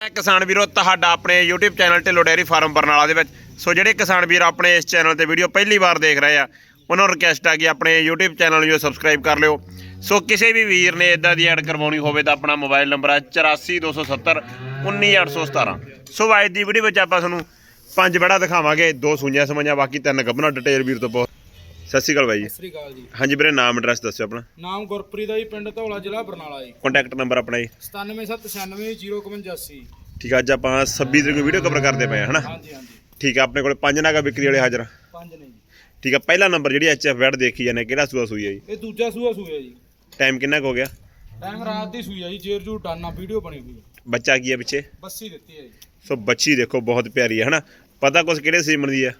ਇਹ ਕਿਸਾਨ ਵੀਰੋ, ਤੁਹਾਡਾ ਆਪਣੇ YouTube channel Dhillon dairy farm Barnala ਦੇ ਵਿੱਚ। ਸੋ ਜਿਹੜੇ ਕਿਸਾਨ ਵੀਰ ਆਪਣੇ ਇਸ ਚੈਨਲ ਤੇ ਵੀਡੀਓ ਪਹਿਲੀ ਵਾਰ ਦੇਖ ਰਹੇ ਆ, ਉਹਨਾਂ ਨੂੰ ਰਿਕਵੈਸਟ ਆ ਕਿ ਆਪਣੇ YouTube ਚੈਨਲ ਨੂੰ ਸਬਸਕ੍ਰਾਈਬ ਕਰ ਲਿਓ। ਸੋ ਕਿਸੇ ਵੀ ਵੀਰ ਨੇ ਇਦਾਂ ਦੀ ਐਡ ਕਰਵਾਉਣੀ ਹੋਵੇ ਤਾਂ ਆਪਣਾ ਮੋਬਾਈਲ ਨੰਬਰ ਹੈ 84270 19817 ਸੋ ਅੱਜ ਦੀ ਵੀਡੀਓ ਵਿੱਚ ਆਪਾਂ ਤੁਹਾਨੂੰ ਪੰਜ ਬੜਾ ਦਿਖਾਵਾਂਗੇ, ਦੋ ਸੁਈਆਂ ਸਮਾਈਆਂ ਬਾਕੀ ਤਿੰਨ ਗੱਭਣਾ ਡਿਟੇਲ ਵੀਰ ਤੋਂ ਬਹੁਤ ਸਤਿ ਸ਼੍ਰੀ ਅਕਾਲ ਬਾਈ ਜੀ। ਸਤਿ ਸ੍ਰੀ ਅਕਾਲ ਜੀ। ਹਾਂਜੀ ਵੀਰੇ ਨਾਮ ਐਡਰੈਸ ਦੱਸਿਓ ਆਪਣਾ। ਨਾਮ ਗੁਰਪ੍ਰੀਤ ਆ ਜੀ ਪਿੰਡ ਧੌਲਾ ਜ਼ਿਲ੍ਹਾ ਬਰਨਾਲਾ ਜੀ। ਕੰਟੈਕਟ ਨੰਬਰ ਆਪਣਾ ਜੀ। 97969051 ਠੀਕ ਆ ਅੱਜ ਆਪਾਂ 26 ਤਰੀਕ ਨੂੰ ਵੀਡੀਓ ਕਵਰ ਕਰਦੇ ਪਏ ਆ ਹਨਾ? ਹਾਂਜੀ ਹਾਂਜੀ। ਠੀਕ ਆ ਆਪਣੇ ਕੋਲ ਪੰਜ ਨਾਗਾ ਵਿਕਰੀ ਵਾਲੇ ਹਾਜ਼ਰ। ਆ। ਪੰਜ ਨੇ ਜੀ। ਠੀਕ ਆ ਪਹਿਲਾ ਨੰਬਰ ਜਿਹੜੀ ਐਚਐਫ ਵੈਡ ਦੇਖੀ ਜਾਂਦੇ ਕਿਹੜਾ ਸੂਆ ਸੂਈ ਹੈ ਜੀ? ਇਹ ਦੂਜਾ ਸੂਆ ਸੂਆ ਜੀ। ਟਾਈਮ ਕਿੰਨਾ ਕੁ ਹੋ ਗਿਆ? ਟਾਈਮ ਰਾਤ ਦੀ ਸੂਈ ਆ ਜੀ ਜੇਰ ਜੂ ਟਾਨਾ ਵੀਡੀਓ ਬਣੀ ਹੋਈ ਹੈ ਬੱਚਾ ਕੀ ਹੈ ਪਿੱਛੇ? ਬੱਸੀ ਦਿੱਤੀ ਹੈ ਜੀ। ਸੋ ਬੱਚੀ ਦੇਖੋ ਬਹੁਤ ਪਿਆਰੀ ਹੈ ਹਨਾ? ਪਤਾ ਕੁਛ ਕਿਹੜੇ ਸੀਮਨ ਦੀ ਹੈ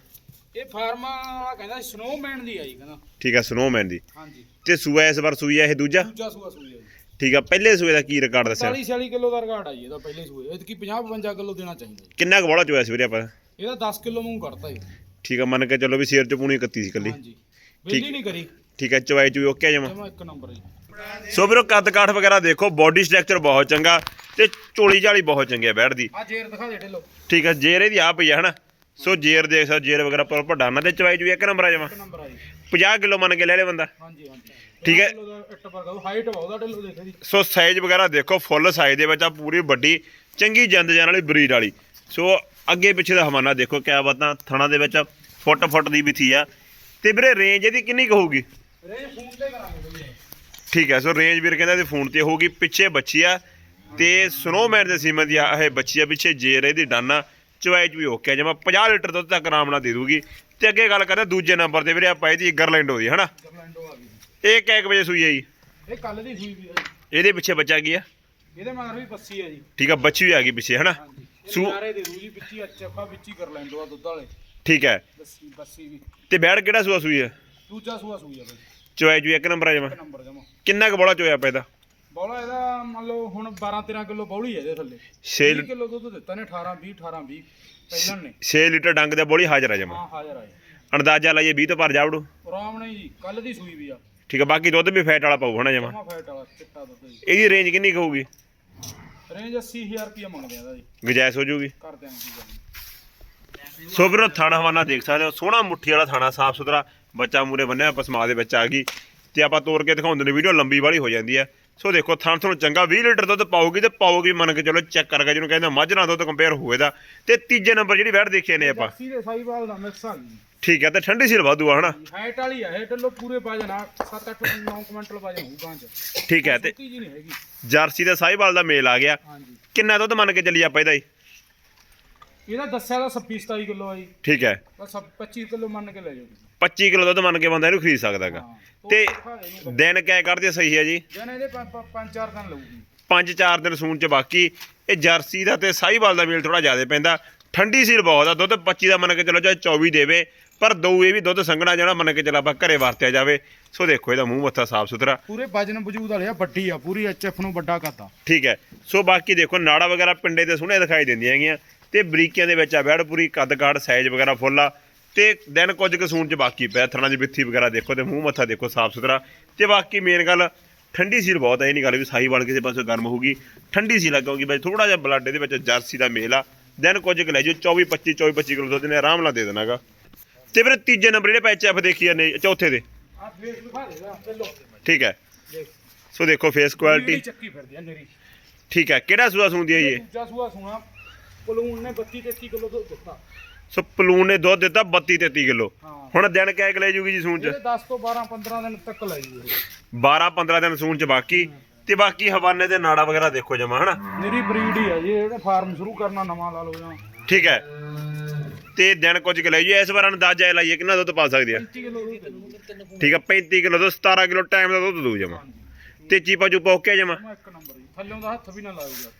ਇਹ ਫਾਰਮਾ ਵਾਲਾ ਕਹਿੰਦਾ ਸਨੋਮੈਨ ਦੀ ਆ ਜੀ ਕਹਿੰਦਾ। ਠੀਕ ਆ ਸਨੋਮੈਨ ਦੀ। ਹਾਂਜੀ। ਤੇ ਸੂਆ ਇਸ ਵਾਰ ਸੂਈ ਹੈ ਇਹ ਦੂਜਾ? ਦੂਜਾ ਸੂਆ ਸੂਈ ਆ ਜੀ। ਠੀਕ ਆ ਪਹਿਲੇ ਸੂਏ ਦਾ ਕੀ ਰਿਕਾਰਡ ਦੱਸਿਆ? 40 40 ਕਿਲੋ ਦਾ ਰਿਕਾਰਡ ਆ ਜੀ ਇਹਦਾ ਪਹਿਲੇ ਸੂਏ। ਇਹ ਕੀ 50 52 ਕਿਲੋ ਦੇਣਾ ਚਾਹੀਦਾ ਜੀ। ਕਿੰਨਾ ਕੁ ਬੋਲਾ ਚੋਇਆ ਸੀ ਵੀਰੇ ਆਪਾਂ? ਇਹਦਾ 10 ਕਿਲੋ ਮੂੰਹ ਕੱਢਤਾ ਜੀ। ਠੀਕ ਆ ਮੰਨ ਕੇ ਚਲੋ ਵੀ ਸ਼ੇਰ ਚ ਪੂਣੀ 31 ਸੀ ਕੱਲੀ ਹਾਂਜੀ। ਵੇਲੀ ਨਹੀਂ ਕਰੀ। ਠੀਕ ਆ ਚਵਾਈ ਚੂਈ ਓਕੇ ਜਮਾ? ਜਮਾ ਇੱਕ ਨੰਬਰ ਜੀ। ਸੋ ਵੀਰੋ ਕੱਦ ਕਾਠ ਵਗੈਰਾ ਦੇਖੋ ਬਾਡੀ ਸਟਰਕਚਰ ਬਹੁਤ ਚੰਗਾ ਤੇ ਚੋਲੀ ਜਾਲੀ ਬਹੁਤ ਚੰਗੀ ਬੈਠ ਦੀ। ਆ ਜੇਰ ਦਿਖਾ ਦੇ ਢਿੱਲੋ। ਠੀਕ ਆ ਜੇਰ ਇਹਦੀ ਆ ਪਈ ਆ ਹਨਾ? ਸੋ ਜੇਰ ਦੇਖ ਸਕਦੇ ਜੇਰ ਵਗੈਰਾ ਪਰ ਵੱਡਾ। ਨਾ ਤੇ ਚਵਾਈ ਚੂਈ ਇੱਕ ਨੰਬਰ ਆ ਇੱਕ ਨੰਬਰ ਆ ਜੀ। 50 ਕਿਲੋ ਮੰਨ ਕੇ ਲੈ ਲੈ ਬੰਦਾ। ਹਾਂਜੀ ਹਾਂਜੀ। ਠੀਕ ਹੈ। ਹਾਈਟ ਬਹੁਤਾ ਢਿੱਲੋ ਦੇਖੇ ਜੀ। ਸੋ ਸਾਈਜ਼ ਵਗੈਰਾ ਦੇਖੋ ਫੁੱਲ ਸਾਈਜ਼ ਦੇ ਵਿੱਚ ਆ ਪੂਰੀ ਵੱਡੀ ਚੰਗੀ ਜੰਦ ਜਾਨ ਵਾਲੀ ਬਰੀਡ ਵਾਲੀ। ਸੋ ਅੱਗੇ ਪਿੱਛੇ ਦਾ ਹਵਾਨਾ ਦੇਖੋ ਕਿਆ ਬਾਤਾਂ ਥਣਾ ਦੇ ਵਿੱਚ ਫੁੱਟ ਫੁੱਟ ਦੀ ਬਿਥੀ ਆ। ਤੇ ਵੀਰੇ ਰੇਂਜ ਇਹਦੀ ਕਿੰਨੀ ਕੁ ਹੋਊਗੀ? ਰੇ ਫੋਨ ਤੇ ਕਰਾਂਗੇ ਬਈ ਠੀਕ ਹੈ ਸੋ ਰੇਂਜ ਵੀਰ ਕਹਿੰਦਾ ਇਹਦੇ ਫੋਨ ਤੇ ਹੋਊਗੀ ਪਿੱਛੇ ਬੱਚੀ ਆ। ਤੇ ਸਨੋਮੈਨ ਦੇ ਸੀਮਨ ਦੀ ਇਹ ਬੱਚੀ ਆ ਪਿੱਛੇ ਜੇਰ ਇਹਦੀ ਡਾਨਾ ਚਵਾਈ ਚ ਵੀ ਓਕੇ ਜਮਾ 50 ਲੀਟਰ ਦੁੱਧ ਤੱਕ ਆਰਾਮ ਨਾਲ ਦੇ ਦੂਗੀ ਤੇ ਅੱਗੇ ਗੱਲ ਕਰਦੇ ਦੂਜੇ ਨੰਬਰ ਤੇ ਵੀਰੇ ਆਪਾਂ ਇਹਦੀ ਗਰਲੈਂਡੋ ਦੀ ਹਨਾ? ਗਰਲੈਂਡੋ ਆ ਗਈ। ਇਹ ਕਿੰਨੇ ਕੁ ਵਜੇ ਸੂਈ ਹੈ ਜੀ? ਇਹ ਕੱਲ ਦੀ ਸੂਈ ਵੀ ਜੀ। ਇਹਦੇ ਪਿੱਛੇ ਬੱਚਾ ਕੀ ਆ? ਇਹਦੇ ਮਗਰ ਵੀ ਪੱਸੀ ਆ ਜੀ। ਠੀਕ ਆ ਬੱਚੀ ਵੀ ਆ ਗਈ ਪਿੱਛੇ ਹਨਾ? ਸੂ- ਸੂਰੇ ਦੇ ਦੂਜੀ ਵਿੱਚੀ ਅੱਛਾ ਵਿੱਚੀ ਗਰਲੈਂਡੋ ਆ ਦੁੱਧ ਵਾਲੇ। ਠੀਕ ਹੈ ਬੱਸੀ ਬੱਸੀ ਵੀ। ਤੇ ਬੈੜ ਕਿਹੜਾ ਸੂਆ ਸੂਈ ਹੈ ਦੂਜਾ ਸੂਆ ਸੂਈ ਆ ਬਈ। ਚੋਇਆ ਜੂ ਇੱਕ ਨੰਬਰ ਆ ਜਮਾ। ਕਿੰਨਾ ਕੁ ਬੋਲਾ ਚੋਇਆ ਪੈਦਾ ਬੌਲਾ ਇਹਦਾ ਮੰਨ ਲਓ ਹੁਣ 12 13 ਕਿਲੋ ਬੌਲੀ ਹੈ ਇਹਦੇ ਥੱਲੇ। 6 20 ਕਿਲੋ ਦੁੱਧ ਦਿੱਤਾ ਨੇ 18 20 18 20 ਪਹਿਲਾਂ ਨੇ। 6 ਲੀਟਰ ਡੰਗ ਦਾ ਬੋਲੀ ਹਾਜ਼ਰ ਆ ਜਮਾ। ਹਾਂ ਹਾਜ਼ਰ ਆ ਜੀ। ਅੰਦਾਜ਼ਾ ਲਾਈਏ 20 ਤੋਂ ਪਰ ਜਾਵੜੂ ਆਰਾਮ ਨਾਲ ਜੀ ਕੱਲ ਦੀ ਸੂਈ ਵੀ ਆ। ਠੀਕ ਹੈ ਬਾਕੀ ਦੁੱਧ ਵੀ ਫੈਟ ਵਾਲਾ ਪਾਊ ਹਨਾ ਜਮਾ। ਜਮਾ ਫੈਟ ਵਾਲਾ ਚਿੱਟਾ ਦੁੱਧ ਜੀ। ਇਹਦੀ ਰੇਂਜ ਕਿੰਨੀ ਕੁ ਹੋਊਗੀ? ਰੇਂਜ 80000 ਰੁਪਏ ਮੰਗਦੇ ਆ ਇਹਦਾ ਜੀ। ਗੁਜਾਇਸ਼ ਹੋ ਜੂਗੀ? ਕਰ ਦਿਆਂਗੇ ਕੀ ਗੱਲ ਸੋ ਵੀਰੋ ਥਾਣਾ ਹਵਾਨਾ ਦੇਖ ਸਕਦੇ ਹੋ ਸੋਹਣਾ ਮੁੱਠੀ ਵਾਲਾ ਥਾਣਾ ਸਾਫ਼ ਸੁਥਰਾ ਬੱਚਾ ਮੂਰੇ ਬੰਨਿਆ ਪਸਮਾ ਦੇ ਵਿੱਚ ਆ ਗਈ। ਤੇ ਆਪਾਂ ਤੋੜ ਕੇ ਦਿਖਾਉਂਦੇ ਨੇ ਵੀਡੀਓ ਲੰਬੀ ਵਾਲੀ ਹੋ ਜਾਂਦੀ ਹੈ। ਸੋ ਦੇਖੋ ਥਾਣ ਤੁਹਾਨੂੰ ਚੰਗਾ 20 ਲੀਟਰ ਦੁੱਧ ਪਾਉਗੀ ਤੇ ਪਾਉਗੀ ਮੰਨ ਕੇ ਚਲੋ ਚੈੱਕ ਕਰਕੇ ਜਿਹਨੂੰ ਕਹਿੰਦੇ ਮੱਝ ਨਾਲ ਦੁੱਧ ਕੰਪੇਅਰ ਹੋਏਦਾ ਤੇ। ਤੀਜੇ ਨੰਬਰ ਜਿਹੜੀ ਵੈਟ ਦੇਖੀ ਨੇ ਆਪਾਂ। ਦੇ ਸਾਈਵਾਲ ਦਾ ਮਿਕਸ ਆ ਗਈ ਠੀਕ ਹੈ ਤੇ ਠੰਡੀ ਸੀਲ ਵਾਧੂ ਆ ਹਨਾ? ਹਾਈਟ ਵਾਲੀ ਆ ਹਾਈਟ ਲੋ ਪੂਰੇ ਵਜਨ ਆ 7 8 9 ਕੁਇੰਟਲ ਵਜਨ ਹੋਊ ਗਾਂ ਚ ਠੀਕ ਹੈ ਤੇ ਛੋਟੀ ਜੀ ਨਹੀਂ ਹੈਗੀ। ਜਰਸੀ ਦਾ ਸਾਈਵਾਲ ਦਾ ਮੇਲ ਆ ਗਿਆ। ਹਾਂਜੀ। ਕਿੰਨਾ ਦੁੱਧ ਮੰਨ ਕੇ ਚੱਲੀ ਆਪਾਂ ਇਹਦਾ ਜੀ? ਇਹਦਾ ਦੱਸਿਆ ਦਾ 26 27 ਕਿਲੋ ਆ ਜੀ। ਠੀਕ ਹੈ। ਬਸ 25 ਕਿਲੋ ਮੰਨ ਕੇ ਲੈ ਜਾਓ ਜੀ 25 ਕਿਲੋ ਦੁੱਧ ਮੰਨ ਕੇ ਬੰਦਾ ਇਹਨੂੰ ਖਰੀਦ ਸਕਦਾਗਾ ਹਾਂ ਤੇ ਦਿਨ ਕਿਆ ਕੱਢਦੇ ਸਹੀ ਹੈ ਜੀ? ਦਿਨ ਇਹਦੇ 5-4 ਦਿਨ ਲਊਗੀ। 5-4 ਦਿਨ ਸੂਣ ਚ ਬਾਕੀ ਇਹ ਜਰਸੀ ਦਾ ਤੇ ਸਾਈਵਾਲ ਦਾ ਮੇਲ ਥੋੜਾ ਜ਼ਿਆਦਾ ਪੈਂਦਾ। ਠੰਡੀ ਸੀਲ ਬਹੁਤ ਆ ਦੁੱਧ 25 ਦਾ ਮੰਨ ਕੇ ਚਲੋ ਚਾਹੇ 24 ਦੇਵੇ ਪਰ ਦੋ ਇਹ ਵੀ ਦੁੱਧ ਸੰਘਣਾ ਜਿਹੜਾ ਮੰਨ ਕੇ ਚੱਲ ਆਪਾਂ ਘਰੇ ਵਰਤਿਆ ਜਾਵੇ। ਸੋ ਦੇਖੋ ਇਹਦਾ ਮੂੰਹ ਮੱਥਾ ਸਾਫ਼ ਸੁਥਰਾ। ਪੂਰੇ ਵਜਨ ਵਜੂਦ ਵਾਲੇ ਆ ਵੱਡੀ ਆ ਪੂਰੀ ਐਚਐਫ ਨੂੰ ਵੱਡਾ ਕਰਦਾ। ਠੀਕ ਹੈ। ਸੋ ਬਾਕੀ ਦੇਖੋ ਨਾੜਾ ਵਗੈਰਾ ਪਿੰਡੇ ਤੇ ਸੋਹਣੇ ਦਿਖਾਈ ਦਿੰਦੀਆਂ ਹੈਗੀਆਂ। ਤੇ ਬਰੀਕੀਆਂ ਦੇ ਵਿੱਚ ਆ ਬੈੜ ਪੂਰੀ ਕੱਦ ਕਾਠ ਸਾਈਜ਼ ਵਗੈਰਾ ਫੁੱਲ ਆ। ਤੇ ਦਿਨ ਕੁਝ ਕੁ ਸੂਣ ਚ ਬਾਕੀ ਪਿਆ ਥਣਾ ਦੀ ਬਿੱਥੀ ਵਗੈਰਾ ਦੇਖੋ ਤੇ ਮੂੰਹ ਮੱਥਾ ਦੇਖੋ ਸਾਫ਼ ਸੁਥਰਾ। ਤੇ ਬਾਕੀ ਮੇਨ ਗੱਲ ਠੰਡੀ ਸੀਲ ਬਹੁਤ ਹੈ ਇਹ ਨਹੀਂ ਗੱਲ ਵੀ ਸਾਈ ਵਾਲ ਕਿਸੇ ਪਾਸੇ ਗਰਮ ਹੋਊਗੀ। ਠੰਡੀ ਸੀਲ ਲੱਗੂਗੀ ਬਈ ਥੋੜਾ ਜਿਹਾ ਬਲੱਡ ਇਹਦੇ ਵਿੱਚ ਜਰਸੀ ਦਾ ਮੇਲ ਆ। ਦਿਨ ਕੁਝ ਕੁ ਲੈ ਜਾਓ 24 25 24 25 ਕਿਲੋ ਦੁੱਧ ਨੇ ਆਰਾਮ ਨਾਲ ਦੇ ਦੇਣਾਗਾ ਤੇ ਫਿਰ ਤੀਜੇ ਨੰਬਰ ਜਿਹੜੇ ਪੈਚ ਐਫ ਦੇਖੀ ਜਾਂਦੇ ਚੌਥੇ ਦੇ। ਠੀਕ ਹੈ। ਸੋ ਦੇਖੋ ਫੇਸ ਕੁਆਲਿਟੀ ਜਿਹੜੀ ਚੱਕੀ ਫਿਰਦੀ ਆ ਨੇਰੀ। ਠੀਕ ਹੈ ਕਿਹੜਾ ਸੂਆ ਸੂੰਦੀ ਹੈ ਇਹ? ਦੂਜਾ ਸੂਆ ਸੁਣਾ। ਪਲੂਨ ਨੇ 32 33 ਕਿਲੋ ਦੁੱਧ ਦਿੱਤਾ। ਸੋ ਪਲੂਨ ਨੇ ਦੁੱਧ ਦਿੱਤਾ 32 33 ਕਿਲੋ। ਹਾਂ। ਹੁਣ ਦਿਨ ਕਿਆ ਕੁ ਲੈ ਜੂਗੀ ਜੀ ਸੂਣ ਚ? ਇਹਦੇ 10 ਤੋਂ 12 15 ਦਿਨ ਤੱਕ ਲੈ ਜੂ ਇਹ 12 15 ਦਿਨ ਸੂਣ ਚ ਬਾਕੀ। ਤੇ ਬਾਕੀ ਹਵਾਨੇ ਦੇ ਨਾੜਾ ਵਗੈਰਾ ਦੇਖੋ ਜਮਾ ਹਨਾ? ਮੇਰੀ ਬਰੀਡ ਹੀ ਆ ਜੀ ਇਹਦਾ ਫਾਰਮ ਸ਼ੁਰੂ ਕਰਨਾ ਨਵਾਂ ਲਾ ਲਓ ਜਾਂ। ਠੀਕ ਹੈ। ਤੇ ਦਿਨ ਕੁਝ ਕੁ ਲੈ ਜੀ ਇਸ ਵਾਰ ਅੰਦਾਜ਼ਾ ਇਹ ਲਾਈਏ ਕਿੰਨਾ ਦੁੱਧ ਪਾ ਸਕਦੀ ਆ? 35 ਕਿਲੋ ਦੁੱਧ ਠੀਕ ਹੈ 35 ਕਿਲੋ ਤੋਂ 17 ਕਿਲੋ ਟਾਈਮ ਦਾ ਦੁੱਧ ਦੂ ਜਮਾ। ਤੇ ਚੀਪਾ ਚੂਪਾ ਓਕੇ ਜਮਾ? ਮੈਂ ਇੱਕ ਨੰਬਰ ਜੀ ਥੱਲੇ ਦਾ ਹੱਥ ਵੀ ਨਾ ਘੁਮਾ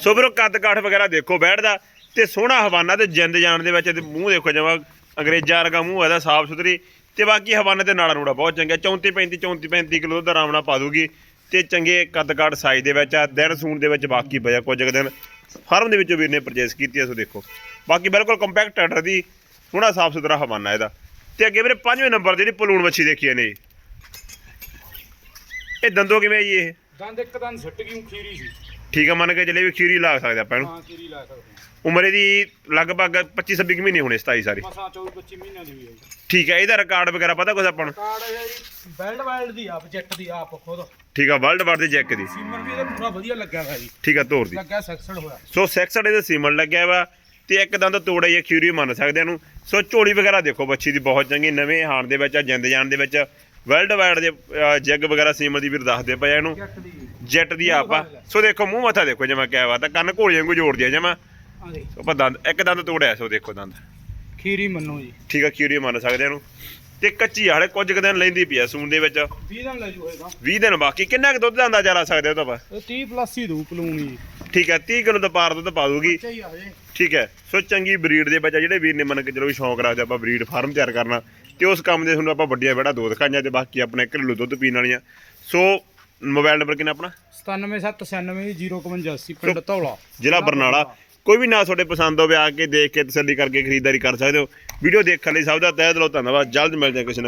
ਸੋ ਵੀਰੋ ਕੱਦ ਕਾਠ ਵਗੈਰਾ ਦੇਖੋ ਬੈਠਦਾ ਤੇ ਸੋਹਣਾ ਹਵਾਨਾ ਤੇ ਜਿੰਦ ਜਾਣ ਦੇ ਵਿੱਚ ਤੇ ਮੂੰਹ ਦੇਖੋ ਜਮਾ ਅੰਗਰੇਜ਼ਾਂ ਵਰਗਾ ਮੂੰਹ ਇਹਦਾ ਸਾਫ਼ ਸੁਥਰੀ। ਤੇ ਬਾਕੀ ਹਵਾਨੇ ਤੇ ਨਾੜਾ ਨੂੜਾ ਬਹੁਤ ਚੰਗਾ 34 35 34 35 ਕਿਲੋ ਦੁੱਧ ਆਰਾਮ ਨਾਲ ਪਾ ਦੂਗੀ। ਤੇ ਚੰਗੇ ਕੱਦ ਕਾਠ ਸਾਈਜ਼ ਦੇ ਵਿੱਚ ਆ ਦਿਨ ਸੂਣ ਦੇ ਵਿੱਚ ਬਾਕੀ ਪਿਆ ਕੁਝ ਦਿਨ। ਫਾਰਮ ਦੇ ਵਿੱਚੋਂ ਵੀਰ ਨੇ ਪਰਚੇਸ ਕੀਤੀ ਆ ਸੋ ਦੇਖੋ। ਬਾਕੀ ਬਿਲਕੁਲ ਕੰਪੈਕਟ ਆਰਡਰ ਦੀ ਸੋਹਣਾ ਸਾਫ਼ ਸੁਥਰਾ ਹਵਾਨਾ ਇਹਦਾ। ਤੇ ਅੱਗੇ ਵੀਰੇ ਪੰਜਵੇਂ ਨੰਬਰ ਜਿਹੜੀ ਪਲੂਣ ਮੱਛੀ ਦੇਖੀ ਨੇ ਇਹ ਦੰਦੋ ਕਿਵੇਂ ਆ ਜੀ ਇਹ? ਦੰਦ ਇੱਕ ਦੰਦ ਛੱਟ ਗਈ ਖੀਰੀ ਸੀ। ਠੀਕ ਆ ਮੰਨ ਕੇ ਚੱਲੇ ਵੀ ਖੀਰੀ ਲਾ ਸਕਦੇ ਆਪਾਂ ਇਹਨੂੰ। ਹਾਂ ਕੀਰੀ ਲਾ ਸਕਦੇ ਹਾਂ। ਉਮਰ ਇਹਦੀ ਲਗਭਗ 25 26 ਮਹੀਨੇ ਹੋਣੇ 27 ਸਾਰੀ ਮਸਾਂ 24 25 ਮਹੀਨਿਆਂ ਦੀ ਵੀ ਹੈ ਜੀ ਠੀਕ ਹੈ ਇਹਦਾ ਰਿਕਾਰਡ ਵਗੈਰਾ ਪਤਾ ਕੁਛ ਆਪਾਂ ਨੂੰ? ਕਾਰਡ ਹੈ ਜੀ ਬੈਲਡ ਵਾਈਲਡ ਦੀ ਆਪ ਜੈਟ ਦੀ ਆਪ ਖੁਦ। ਠੀਕ ਆ ਵਰਲਡ ਵਾਰ ਦੇ ਜੈਕ ਦੀ। ਸੀਮਰ ਵੀ ਇਹਦੇ ਪੂਰਾ ਵਧੀਆ ਲੱਗਿਆ ਹੋਇਆ ਜੀ। ਠੀਕ ਆ ਤੋਰ ਦੀ। ਲੱਗਿਆ ਸੈਕਸਡ ਹੋਇਆ। ਸੋ ਸੈਕਸਡ ਇਹਦੇ ਸੀਮਨ ਲੱਗਿਆ ਵਾ ਤੇ ਇੱਕ ਦੰਦ ਤੋੜਾ ਹੀ ਖਿਊਰੀ ਮੰਨ ਸਕਦੇ ਇਹਨੂੰ। ਸੋ ਝੋਲੀ ਵਗੈਰਾ ਦੇਖੋ ਬੱਚੀ ਦੀ ਬਹੁਤ ਚੰਗੀ ਨਵੇਂ ਹਾਣ ਦੇ ਵਿੱਚ ਆ ਜਿੰਦ ਜਾਣ ਦੇ ਵਿੱਚ ਵਰਲਡ ਵਾਈਡ ਦੇ ਅਹ, ਜੱਗ ਵਗੈਰਾ ਸੀਮਨ ਦੀ ਵੀਰ ਦੱਸਦੇ ਪਏ ਇਹਨੂੰ। ਜੈਟ ਦੀ। ਜੈਟ ਦੀ ਆਪ ਆ। ਸੋ ਦੇਖੋ ਮੂੰਹ ਮੱਥਾ ਦੇਖੋ ਜਿਵੇਂ ਕਿਹਾ ਵਾ ਤਾਂ ਕੰਨ ਘੋੜੇ ਵਾਂਗੂ ਜੋੜ ਦਿਆ ਜਮਾ। ਆ ਦੇ ਸੋ ਆਪਾਂ ਦੰਦ ਇੱਕ ਦੰਦ ਤੋੜਿਆ ਸੋ ਦੇਖੋ ਦੰਦ। ਖੀਰੀ ਮੰਨੋ ਜੀ। ਠੀਕ ਆ ਖਿਊਰੀ ਮੰਨ ਸਕਦੇ ਇਹਨੂੰ। ਤੇ ਕੱਚੀ ਹਾਲੇ ਕੁਝ ਕੁ ਦਿਨ ਲੈਂਦੀ ਪਈ ਆ ਸੂਣ ਦੇ ਵਿੱਚ। 20 ਦਿਨ ਲੈ ਜੂ ਹੋਏਗਾ 20 ਦਿਨ ਬਾਕੀ। ਕਿੰਨਾ ਕੁ ਦੁੱਧ ਦਾ ਅੰਦਾਜ਼ਾ ਲਾ ਸਕਦੇ ਹੋ ਤਾਂ ਇਹ 30 ਪਲੱਸ ਹੀ ਦੂ ਪਲੂਣੀ ਜੀ। ਠੀਕ ਹੈ 30 ਕਿਲੋ ਦਾ ਪਾਰ ਦੁੱਧ ਪਾ ਦੂਗੀ ਚਾਹੀ ਆ ਜੇ। ਠੀਕ ਹੈ ਸੋ ਚੰਗੀ ਬਰੀਡ ਦੇ ਬੱਚਾ ਜਿਹੜੇ ਵੀਰ ਨੇ ਮੰਨ ਕੇ ਚਲੋ ਵੀ ਸ਼ੌਂਕ ਰੱਖਦੇ ਆਪਾਂ ਬਰੀਡ ਫਾਰਮ ਤਿਆਰ ਕਰਨਾ। ਤੇ ਉਸ ਕੰਮ ਦੇ ਤੁਹਾਨੂੰ ਆਪਾਂ ਵੱਡੀਆਂ ਬੜਾ ਦੋ ਦਿਖਾਈਆਂ ਤੇ ਬਾਕੀ ਆਪਣੇ ਘਰੇਲੂ ਦੁੱਧ ਪੀਣ ਵਾਲੀਆਂ। ਸੋ ਮੋਬਾਈਲ ਨੰਬਰ ਕਿੰਨਾ ਆਪਣਾ? 97799085 ਪਿੰਡ ਧੌਲਾ। ਜ਼ਿਲ੍ਹਾ ਬਰਨਾਲਾ। ਕੋਈ ਵੀ ਨਾ ਤੁਹਾਡੇ ਪਸੰਦ ਹੋਵੇ ਆ ਕੇ ਦੇਖ ਕੇ ਤਸੱਲੀ ਕਰਕੇ ਖਰੀਦਦਾਰੀ ਕਰ ਸਕਦੇ ਹੋ। ਵੀਡੀਓ ਦੇਖਣ ਲਈ ਸਭ ਦਾ ਤਹਿ ਦਿਲੋਂ ਧੰਨਵਾਦ। ਜਲਦ ਮਿਲਦੇ ਹਾਂ ਕਿਸੇ ਨਵੀਂ